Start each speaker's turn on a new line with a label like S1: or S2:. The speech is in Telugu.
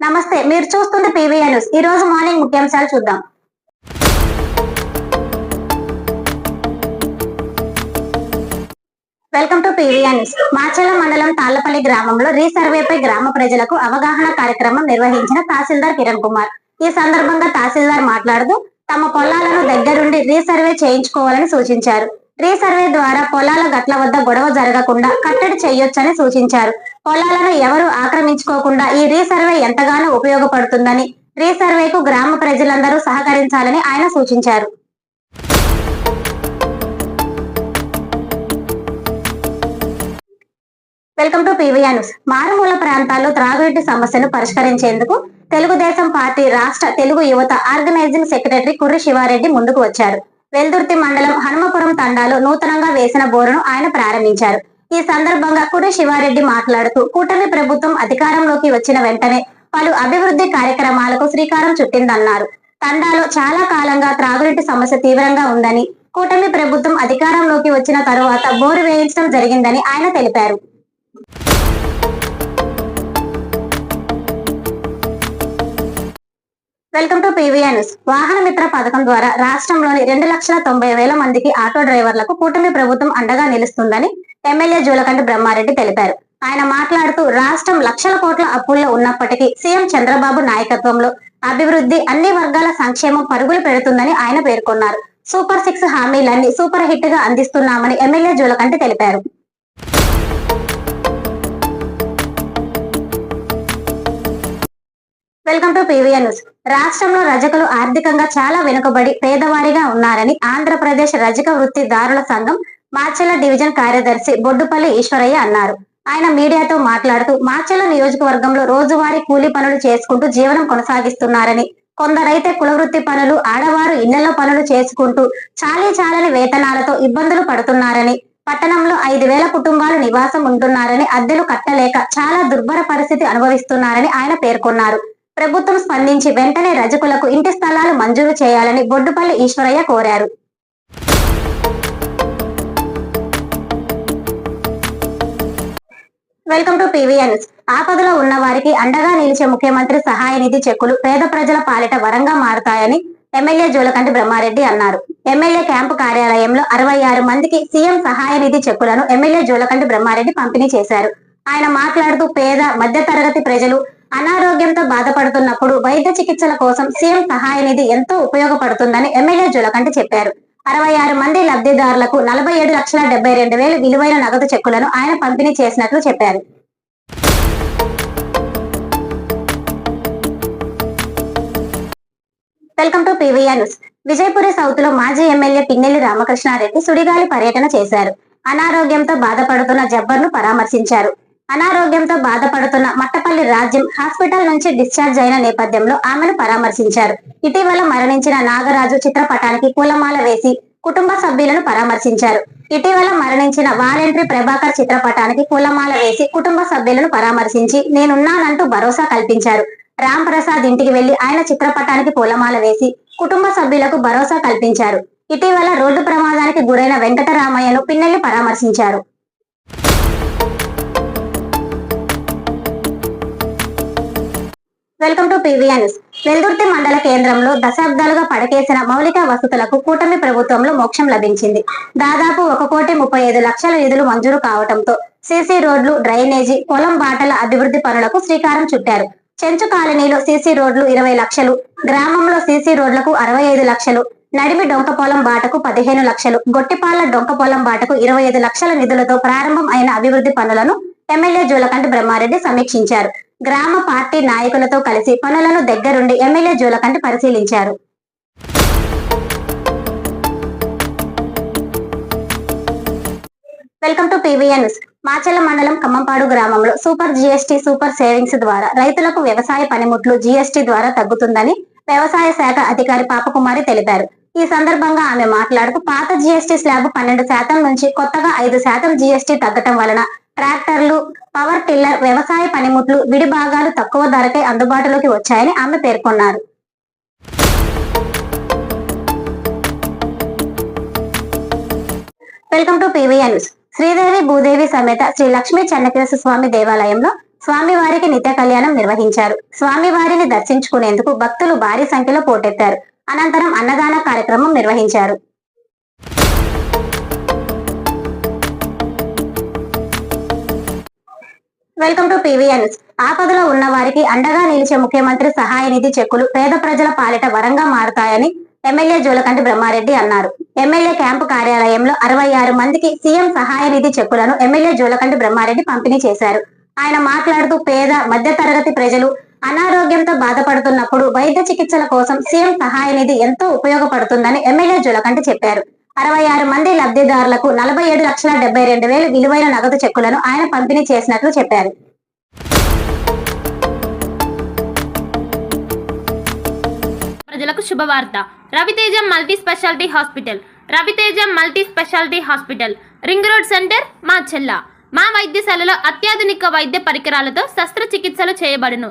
S1: నమస్తే మీరు చూస్తుంది పీవీఆర్ న్యూస్. ఈ రోజు మార్నింగ్ ముఖ్యాంశాలు చూద్దాం. Welcome to PVR news. Macherla మండలం తాళ్ళపల్లి గ్రామంలో రీసర్వేపై గ్రామ ప్రజలకు అవగాహన కార్యక్రమం నిర్వహించిన తహసీల్దార్ కిరణ్ కుమార్. ఈ సందర్భంగా తహసీల్దార్ మాట్లాడుతూ తమ పొలాలను దగ్గరుండి రీసర్వే చేయించుకోవాలని సూచించారు. రీసర్వే ద్వారా పొలాల గట్ల వద్ద గొడవ జరగకుండా కట్టడి చేయొచ్చని సూచించారు. పొలాలను ఎవరు ఆక్రమించుకోకుండా ఈ రీసర్వే ఎంతగానో ఉపయోగపడుతుందని రీసర్వేకు గ్రామ ప్రజలందరూ సహకరించాలని ఆయన సూచించారు. Welcome to PVR news. మారుమూల ప్రాంతాల్లో త్రాగునీటి సమస్యను పరిష్కరించేందుకు తెలుగుదేశం పార్టీ రాష్ట్ర తెలుగు యువత ఆర్గనైజింగ్ సెక్రటరీ కుర్రి శివారెడ్డి ముందుకు వచ్చారు. వెల్దుర్తి మండలం హనుమపురం తండాలో నూతనంగా వేసిన బోరును ఆయన ప్రారంభించారు. ఈ సందర్భంగా కుడి శివారెడ్డి మాట్లాడుతూ కూటమి ప్రభుత్వం అధికారంలోకి వచ్చిన వెంటనే పలు అభివృద్ధి కార్యక్రమాలకు శ్రీకారం చుట్టిందన్నారు. తండాలో చాలా కాలంగా త్రాగునీటి సమస్య తీవ్రంగా ఉందని కూటమి ప్రభుత్వం అధికారంలోకి వచ్చిన తరువాత బోరు వేయించడం జరిగిందని ఆయన తెలిపారు. Welcome to PVR news. Vahana Mitra పథకం ద్వారా రాష్ట్రంలోని రెండు లక్షల తొంభై వేల మందికి ఆటో డ్రైవర్లకు కూటమి ప్రభుత్వం అండగా నిలుస్తుందని ఎమ్మెల్యే జూలకంటి బ్రహ్మారెడ్డి తెలిపారు. ఆయన మాట్లాడుతూ రాష్ట్రం లక్షల కోట్ల అప్పుల్లో ఉన్నప్పటికీ సీఎం చంద్రబాబు నాయకత్వంలో అభివృద్ధి అన్ని వర్గాల సంక్షేమం పరుగులు పెడుతుందని ఆయన పేర్కొన్నారు. సూపర్ సిక్స్ హామీలన్నీ సూపర్ హిట్గా అందిస్తున్నామని ఎమ్మెల్యే జూలకంటి తెలిపారు. Welcome to PVN news. రాష్ట్రంలో రజకులు ఆర్థికంగా చాలా వెనుకబడి పేదవారిగా ఉన్నారని ఆంధ్రప్రదేశ్ రజక వృత్తిదారుల సంఘం మాచెల్ల డివిజన్ కార్యదర్శి బొడ్డుపల్లి ఈశ్వరయ్య అన్నారు. ఆయన మీడియాతో మాట్లాడుతూ మాచెల్ల నియోజకవర్గంలో రోజువారీ కూలీ పనులు చేసుకుంటూ జీవనం కొనసాగిస్తున్నారని కొందరైతే కులవృత్తి పనులు ఆడవారు ఇళ్ళలో పనులు చేసుకుంటూ చాలీ చాలని వేతనాలతో ఇబ్బందులు పడుతున్నారని పట్టణంలో ఐదు వేల కుటుంబాలు నివాసం ఉంటున్నారని అద్దెలు కట్టలేక చాలా దుర్భర పరిస్థితి అనుభవిస్తున్నారని ఆయన పేర్కొన్నారు. ప్రభుత్వం స్పందించి వెంటనే రజకులకు ఇంటి స్థలాలు మంజూరు చేయాలని బొడ్డుపల్లి ఈశ్వరయ్య కోరారు. వెల్కమ్ టు పీవీఎన్ ఆపదలో ఉన్న వారికి అండగా నిలిచే ముఖ్యమంత్రి సహాయ నిధి చెక్కులు పేద ప్రజల పాలిట వరంగా మారతాయని ఎమ్మెల్యే జోలకంటి బ్రహ్మారెడ్డి అన్నారు. ఎమ్మెల్యే క్యాంపు కార్యాలయంలో అరవై ఆరు మందికి సీఎం సహాయ నిధి చెక్కులను ఎమ్మెల్యే జోలకంటి బ్రహ్మారెడ్డి పంపిణీ చేశారు. ఆయన మాట్లాడుతూ పేద మధ్యతరగతి ప్రజలు అనారోగ్యంతో బాధపడుతున్నప్పుడు వైద్య చికిత్సల కోసం సీఎం సహాయ నిధి ఎంతో ఉపయోగపడుతుందని ఎమ్మెల్యే జోలకంటి చెప్పారు. అరవై ఆరు మంది లబ్ధిదారులకు నలభై ఏడు లక్షల డెబ్బై రెండు వేలు విలువైన నగదు చెక్కులను ఆయన పంపిణీ చేసినట్లు చెప్పారు. Welcome to PVR news. Vijayapuri సౌత్లో మాజీ ఎమ్మెల్యే పిన్నెల్లి రామకృష్ణారెడ్డి సుడిగాలి పర్యటన చేశారు. అనారోగ్యంతో బాధపడుతున్న జబ్బర్ను పరామర్శించారు. అనారోగ్యంతో బాధపడుతున్న మట్టపల్లి రాజ్యం హాస్పిటల్ నుంచి డిశ్చార్జ్ అయిన నేపథ్యంలో ఆమెను పరామర్శించారు. ఇటీవల మరణించిన నాగరాజు చిత్రపటానికి పూలమాల వేసి కుటుంబ సభ్యులను పరామర్శించారు. ఇటీవల మరణించిన వాలంటరీ ప్రభాకర్ చిత్రపటానికి పూలమాల వేసి కుటుంబ సభ్యులను పరామర్శించి నేనున్నానంటూ భరోసా కల్పించారు. రామ్ ప్రసాద్ ఇంటికి వెళ్ళి ఆయన చిత్రపటానికి పూలమాల వేసి కుటుంబ సభ్యులకు భరోసా కల్పించారు. ఇటీవల రోడ్డు ప్రమాదానికి గురైన వెంకటరామయ్యను పిన్నెల్లి పరామర్శించారు. Welcome to PVR news. Veldurthi మండల కేంద్రంలో దశాబ్దాలుగా పడకేసిన మౌలిక వసతులకు కూటమి ప్రభుత్వంలో మోక్షం లభించింది. దాదాపు ఒక కోటి ముప్పై ఐదు లక్షల నిధులు మంజూరు కావడంతో సీసీ రోడ్లు డ్రైనేజీ పొలం బాటల అభివృద్ధి పనులకు శ్రీకారం చుట్టారు. చెంచు కాలనీలో సీసీ రోడ్లు ఇరవై లక్షలు గ్రామంలో సీసీ రోడ్లకు అరవై ఐదు లక్షలు నడిమి డొంకపోలం బాటకు పదిహేను లక్షలు గొట్టిపాల డొంకపోలం బాటకు ఇరవై ఐదు లక్షల నిధులతో ప్రారంభం అయిన అభివృద్ధి పనులను ఎమ్మెల్యే జూలకంటి బ్రహ్మారెడ్డి సమీక్షించారు. గ్రామ పార్టీ నాయకులతో కలిసి పనులను దగ్గరుండి ఎమ్మెల్యే జూలకంటి పరిశీలించారు. Welcome to PVN news. Macherla మండలం కమ్మంపాడు గ్రామంలో సూపర్ జీఎస్టీ సూపర్ సేవింగ్స్ ద్వారా రైతులకు వ్యవసాయ పనిముట్లు జీఎస్టీ ద్వారా తగ్గుతుందని వ్యవసాయ శాఖ అధికారి పాపకుమారి తెలిపారు. ఈ సందర్భంగా ఆమె మాట్లాడుతూ పాత జీఎస్టీ స్లాబ్ పన్నెండు శాతం నుంచి కొత్తగా ఐదు శాతం జీఎస్టీ తగ్గటం వలన ట్రాక్టర్లు పవర్ టిల్లర్ వ్యవసాయ పనిముట్లు విడి భాగాలు తక్కువ ధరకే అందుబాటులోకి వచ్చాయని ఆమె పేర్కొన్నారు. Welcome to PVN news Sridevi Bhudevi సమేత శ్రీ లక్ష్మీ చెన్నకేశ స్వామి దేవాలయంలో స్వామివారికి నిత్య కళ్యాణం నిర్వహించారు. స్వామివారిని దర్శించుకునేందుకు భక్తులు భారీ సంఖ్యలో పోటెత్తారు. అనంతరం అన్నదాన కార్యక్రమం నిర్వహించారు. వెల్కమ్ టు పీవీఎన్ ఆపదలో ఉన్న వారికి అండగా నిలిచే ముఖ్యమంత్రి సహాయ నిధి చెక్కులు పేద ప్రజల పాలిట వరంగా మారతాయని ఎమ్మెల్యే జోలకంటి బ్రహ్మారెడ్డి అన్నారు. ఎమ్మెల్యే క్యాంపు కార్యాలయంలో అరవై ఆరు మందికి సీఎం సహాయ నిధి చెక్కులను ఎమ్మెల్యే జోలకంటి బ్రహ్మారెడ్డి పంపిణీ చేశారు. ఆయన మాట్లాడుతూ పేద మధ్యతరగతి ప్రజలు అనారోగ్యంతో బాధపడుతున్నప్పుడు వైద్య చికిత్సల కోసం సీఎం సహాయ నిధి ఎంతో ఉపయోగపడుతుందని ఎమ్మెల్యే జోలకంటి చెప్పారు. అరవై ఆరు మంది లబ్ధిదారులకు నలభై ఏడు లక్షల డెబ్బై రెండు వేలు విలువైన నగదు చెక్కులను ఆయన పంపిణీ చేసినట్లు చెప్పారు.
S2: ప్రజలకు శుభవార్త. Ravi Teja multi specialty hospital. Ravi Teja multi specialty hospital. Ring road centre Macherla. మా వైద్యశాలలో అత్యాధునిక వైద్య పరికరాలతో శస్త్రచికిత్సలు చేయబడును.